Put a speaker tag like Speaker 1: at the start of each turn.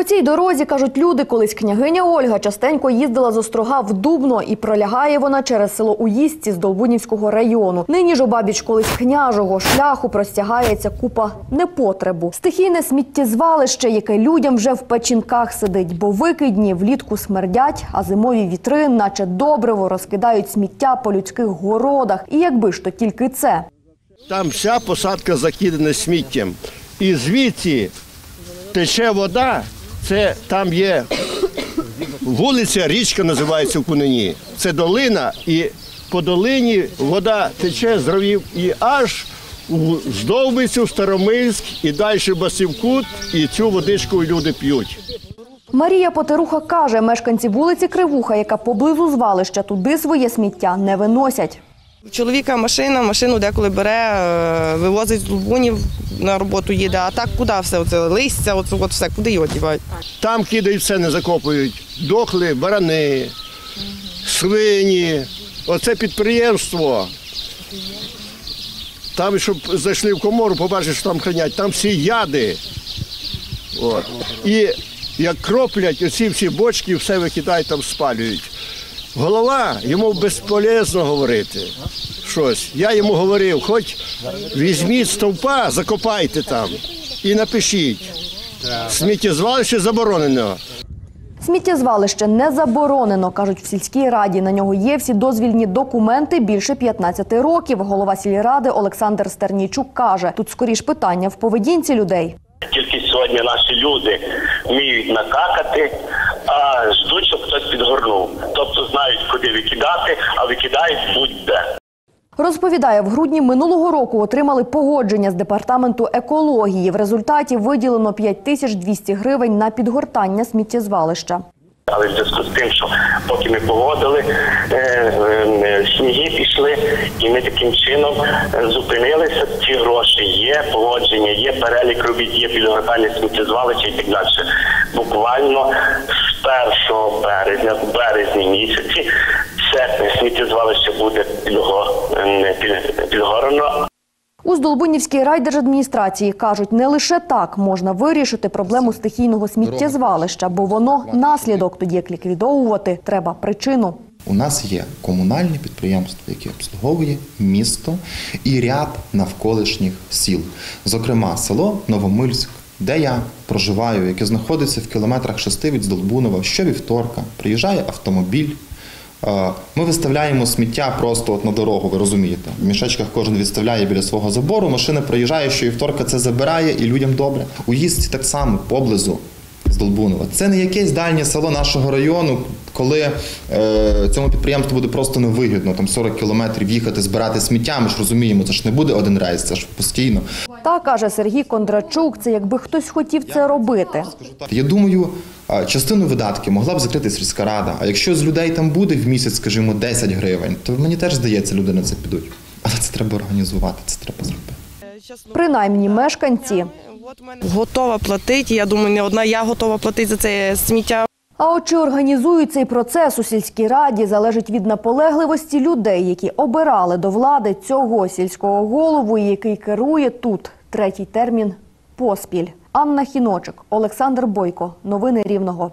Speaker 1: По цій дорозі, кажуть люди, колись княгиня Ольга частенько їздила з острога в Дубно і пролягає вона через село Уїстці з Долбунівського району. Нині ж обабіч колись княжого шляху простягається купа непотребу. Стихійне сміттєзвалище, яке людям вже в печінках сидить, бо викидні влітку смердять, а зимові вітри, наче добриво, розкидають сміття по людських городах. І якби ж то тільки це.
Speaker 2: Там вся посадка закидана сміттям. І звідси тече вода, це там є вулиця, річка називається в Кунині. Це долина, і по долині вода тече з ровів і аж у Здовбицю, Старомильськ, і далі Басівкут, і цю водичку люди п'ють.
Speaker 1: Марія Потеруха каже, мешканці вулиці Кривуха, яка поблизу звалища, туди своє сміття не виносять.
Speaker 3: У чоловіка машина, машину деколи бере, е, вивозить з Лубунів на роботу їде. А так куди все? Оце листя, оце от все, куди його дівають?
Speaker 2: Там кидають все, не закопують. Дохли, барани, свині. Оце підприємство. Там, щоб зайшли в комору, побачиш, що там хранять, там всі яди. От. І як кроплять, оці всі бочки, все викидають, там спалюють. Голова, йому безполезно говорити щось. Я йому говорив, хоч візьміть стовпа, закопайте там і напишіть. Сміттєзвалище заборонено.
Speaker 1: Сміттєзвалище не заборонено, кажуть в сільській раді. На нього є всі дозвільні документи більше 15 років. Голова сільради Олександр Стернійчук каже, тут скоріш питання в поведінці людей.
Speaker 4: Тільки сьогодні наші люди вміють накакати, а ждуть, щоб хтось підгорнув. Тобто знають, куди викидати, а викидають будь-де.
Speaker 1: Розповідає, в грудні минулого року отримали погодження з департаменту екології. В результаті виділено 5200 гривень на підгортання сміттєзвалища.
Speaker 4: Але в зв'язку з тим, що поки ми погодили, е, е, сніги пішли, і ми таким чином е, зупинилися. Ці гроші є, погодження є, перелік робіт є, підготання сміттєзвалища і так далі. Буквально 1 березня, в березні місяці, це сміттєзвалище буде підго- е, підгорено,
Speaker 1: У Здолбунівській райдержадміністрації кажуть, не лише так можна вирішити проблему стихійного сміттєзвалища, бо воно наслідок, тоді як ліквідовувати треба причину.
Speaker 5: У нас є комунальне підприємство, яке обслуговує місто і ряд навколишніх сіл, зокрема село Новомильськ, де я проживаю, яке знаходиться в кілометрах шести від Здолбунова. Щовівторка приїжджає автомобіль. Е, Ми виставляємо сміття просто от на дорогу, ви розумієте. В мішечках кожен відставляє біля свого забору. Машина приїжджає, щовівторка це забирає, і людям добре. У їздці так само поблизу з Долбунова. Це не якесь дальнє село нашого району, коли е, цьому підприємству буде просто невигідно там 40 кілометрів їхати, збирати сміття. Ми ж розуміємо, це ж не буде один рейс, це ж постійно.
Speaker 1: Та каже Сергій Кондрачук, це якби хтось хотів це робити.
Speaker 5: Я думаю, частину видатків могла б закрити сільська рада. А якщо з людей там буде в місяць, скажімо, 10 гривень, то мені теж здається, люди на це підуть. Але це треба організувати, це треба зробити.
Speaker 1: Принаймні мешканці.
Speaker 3: Готова платити. Я думаю, не одна я готова платити за це сміття.
Speaker 1: А от чи організують цей процес у сільській раді, залежить від наполегливості людей, які обирали до влади цього сільського голову, який керує тут третій термін поспіль. Анна Хіночик, Олександр Бойко. Новини Рівного.